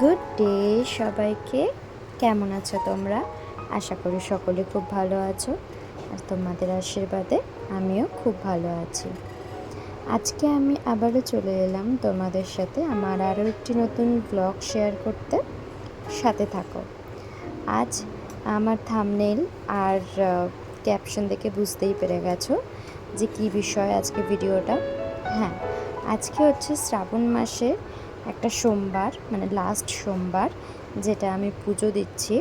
Good day সবাইকে। কেমন আছো তোমরা? আশা করি সকলে খুব ভালো আছো। আর তোমাদের আশীর্বাদে আমিও খুব ভালো আছি। আজকে আমি আবারও চলে এলাম তোমাদের সাথে আমার আরও একটি নতুন ব্লগ শেয়ার করতে। সাথে থাকো। আজ আমার থামনেল আর ক্যাপশন দেখে বুঝতেই পেরে গেছো যে কী বিষয় আজকে ভিডিওটা। হ্যাঁ আজকে হচ্ছে শ্রাবণ মাসে একটা সোমবার মানে লাস্ট সোমবার, যেটা আমি পুজো দিচ্ছি।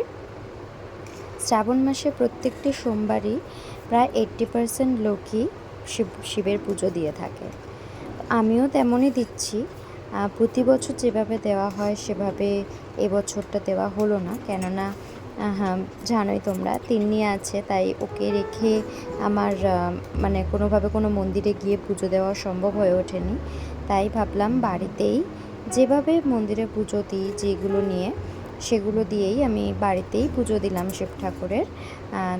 শ্রাবণ মাসে প্রত্যেকটি সোমবারই প্রায় এইট্টি পারসেন্ট লোকই শিব, শিবের পুজো দিয়ে থাকে। আমিও তেমনই দিচ্ছি। প্রতি বছর যেভাবে দেওয়া হয় সেভাবে এবছরটা দেওয়া হলো না। কেননা হ্যাঁ জানোই তোমরা, তিন্নি আছে, তাই ওকে রেখে আমার মানে কোনোভাবে কোনো মন্দিরে গিয়ে পুজো দেওয়া সম্ভব হয়ে ওঠেনি। তাই ভাবলাম বাড়িতেই যেভাবে মন্দিরে পুজো দিই, যেগুলো নিয়ে সেগুলো দিয়েই আমি বাড়িতেই পুজো দিলাম শিব ঠাকুরের।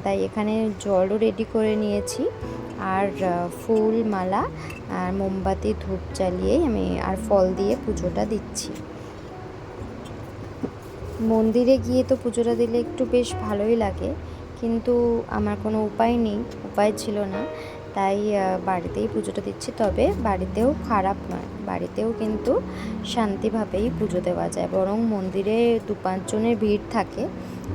তাই এখানে জলও রেডি করে নিয়েছি। আর ফুল, মালা আর মোমবাতি, ধূপ জ্বালিয়েই আমি আর ফল দিয়ে পুজোটা দিচ্ছি। মন্দিরে গিয়ে তো পুজোটা দিলে একটু বেশ ভালোই লাগে। কিন্তু আমার কোনো উপায় নেই, উপায় ছিল না। তাই বাড়িতেই পুজোটা দিচ্ছি। তবে বাড়িতেও খারাপ নয়। বাড়িতেও কিন্তু শান্তিভাবেই পুজো দেওয়া যায়। বরং মন্দিরে দু পাঁচজনের ভিড় থাকে,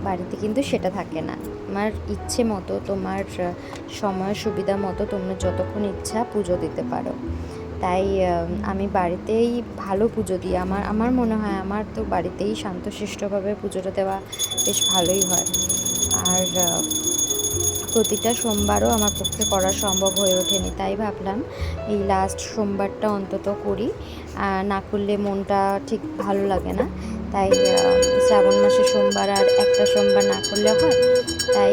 বাড়িতে কিন্তু সেটা থাকে না। আমার ইচ্ছে মতো, তোমার সময় সুবিধা মতো তোমরা যতক্ষণ ইচ্ছা পুজো দিতে পারো। তাই আমি বাড়িতেই ভালো পুজো দিই। আমার আমার মনে হয় আমার তো বাড়িতেই শান্তশিষ্টভাবে পুজোটা দেওয়া বেশ ভালোই হয়। আর প্রতিটা সোমবারও আমার পক্ষে করা সম্ভব হয়ে ওঠেনি, তাই ভাবলাম এই লাস্ট সোমবারটা অন্তত করি। না করলে মনটা ঠিক ভালো লাগে না, তাই শ্রাবণ মাসে সোমবার আর একটা সোমবার না করলে হয়, তাই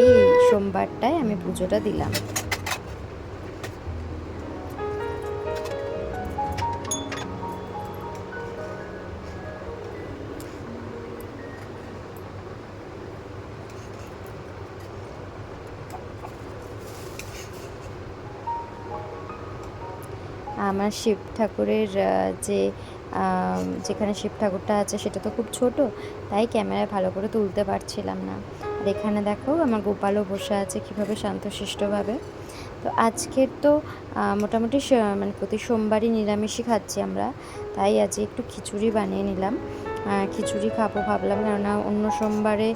সোমবারটায় আমি পুজোটা দিলাম। আমার শিব ঠাকুরের যে যেখানে শিব ঠাকুরটা আছে সেটা তো খুব ছোট, তাই ক্যামেরায় ভালো করে তুলতে পারছিলাম না। আর এখানে দেখো আমার গোপালও বসে আছে কীভাবে শান্তশিষ্টভাবে। তো আজকের তো মোটামুটি মানে প্রতি সোমবারই নিরামিষই খাচ্ছি আমরা, তাই আজকে একটু খিচুড়ি বানিয়ে নিলাম। খিচুড়ি খাব ভাবলাম। কেননা অন্য সোমবারে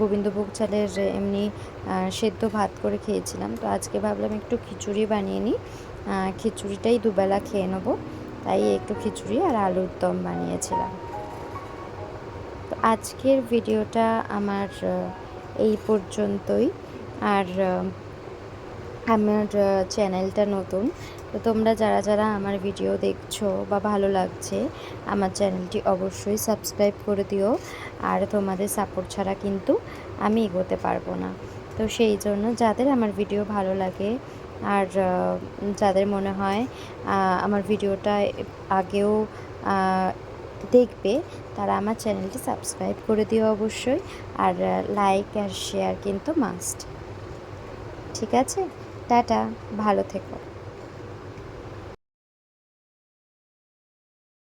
গোবিন্দভোগ চালের এমনি সেদ্ধ ভাত করে খেয়েছিলাম। তো আজকে ভাবলাম একটু খিচুড়ি বানিয়ে নিই। খিচুড়িটাই দুবেলা খেয়ে নেব। তাই একটু খিচুড়ি আর আলুর দম বানিয়েছিলাম। তো আজকের ভিডিওটা আমার এই পর্যন্তই। আর আমার চ্যানেলটা নতুন তো তোমরা যারা যারা আমার ভিডিও দেখছ বা ভালো লাগছে, আমার চ্যানেলটি অবশ্যই সাবস্ক্রাইব করে দিও। আর তোমাদের সাপোর্ট ছাড়া কিন্তু আমি এগোতে পারব না। তো সেই জন্য যাদের আমার ভিডিও ভালো লাগে, আর যাদের মনে হয় আমার ভিডিওটা আগেও দেখবে, তারা আমার চ্যানেলটি সাবস্ক্রাইব করে দিও অবশ্যই। আর লাইক আর শেয়ার কিন্তু মাস্ট ঠিক আছে? টাটা, ভালো থেকো।